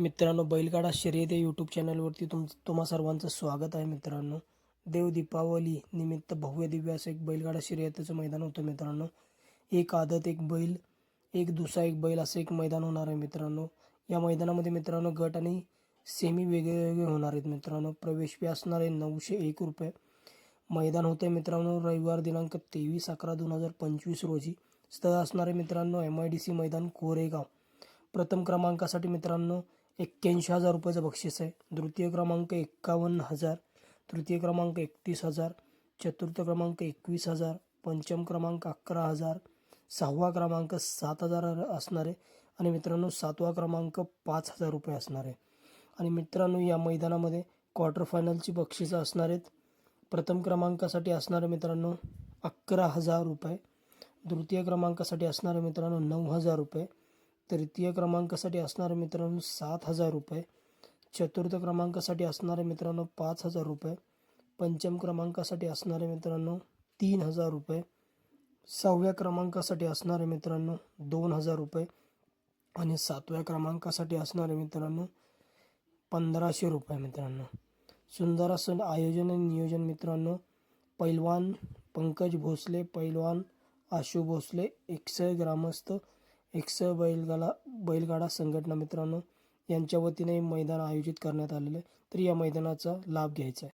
मित्रांनो बैलगाडा शर्यत या यूट्यूब चॅनलवरती तुम तुम्हा सर्वांचं स्वागत आहे मित्रांनो. देव दीपावली निमित्त भव्य दिव्य असं एक बैलगाडा शर्यतीचं मैदान होतं मित्रांनो. एक आदत एक बैल एक दुसरा एक बैल असं एक मैदान होणार आहे मित्रांनो. या मैदानामध्ये मित्रांनो गट आणि सेमी वेगळे वेगळे होणार आहेत मित्रांनो. प्रवेश फी असणार आहे नऊशे एक रुपये. मैदान होतं आहे मित्रांनो रविवार दिनांक तेवीस अकरा दोन हजार पंचवीस रोजी. स्थळ असणार आहे मित्रांनो एम आय डी सी मैदान कोरेगाव. प्रथम क्रमांकासाठी मित्रांनो एक्क्याऐंशी हजार रुपयाचं बक्षीस आहे. द्वितीय क्रमांक एक्कावन्न हजार तृतीय क्रमांक एकतीस हजार चतुर्थ क्रमांक एकवीस हजार पंचम क्रमांक अकरा हजार सहावा क्रमांक सात हजार असणार आहे आणि मित्रांनो सातवा क्रमांक पाच हजार रुपये असणार आहे. आणि मित्रांनो या मैदानामध्ये क्वार्टर फायनलची बक्षिसं असणार आहेत. प्रथम क्रमांकासाठी असणारे मित्रांनो अकरा हजार रुपये. तृतीय क्रमांकासाठी असणारे मित्रांनो नऊ हजार रुपये. तृतीय क्रमांकासाठी असणाऱ्या मित्रांनो सात हजार रुपये. चतुर्थ क्रमांकासाठी असणाऱ्या मित्रांनो पाच हजार रुपये. पंचम क्रमांकासाठी असणारे मित्रांनो तीन हजार रुपये. सहाव्या क्रमांकासाठी असणारे मित्रांनो दोन हजार रुपये. आणि सातव्या क्रमांकासाठी असणारे मित्रांनो पंधराशे रुपये मित्रांनो. सुंदर असं आयोजन आणि नियोजन मित्रांनो. पैलवान पंकज भोसले पैलवान आशू भोसले एकसय ग्रामस्थ एक्स बैलगाडा बैलगाडा संघटना मित्रांनो यांच्या वतीने हे मैदान आयोजित करण्यात आलेलं आहे. तर या मैदानाचा लाभ घ्यायचा आहे.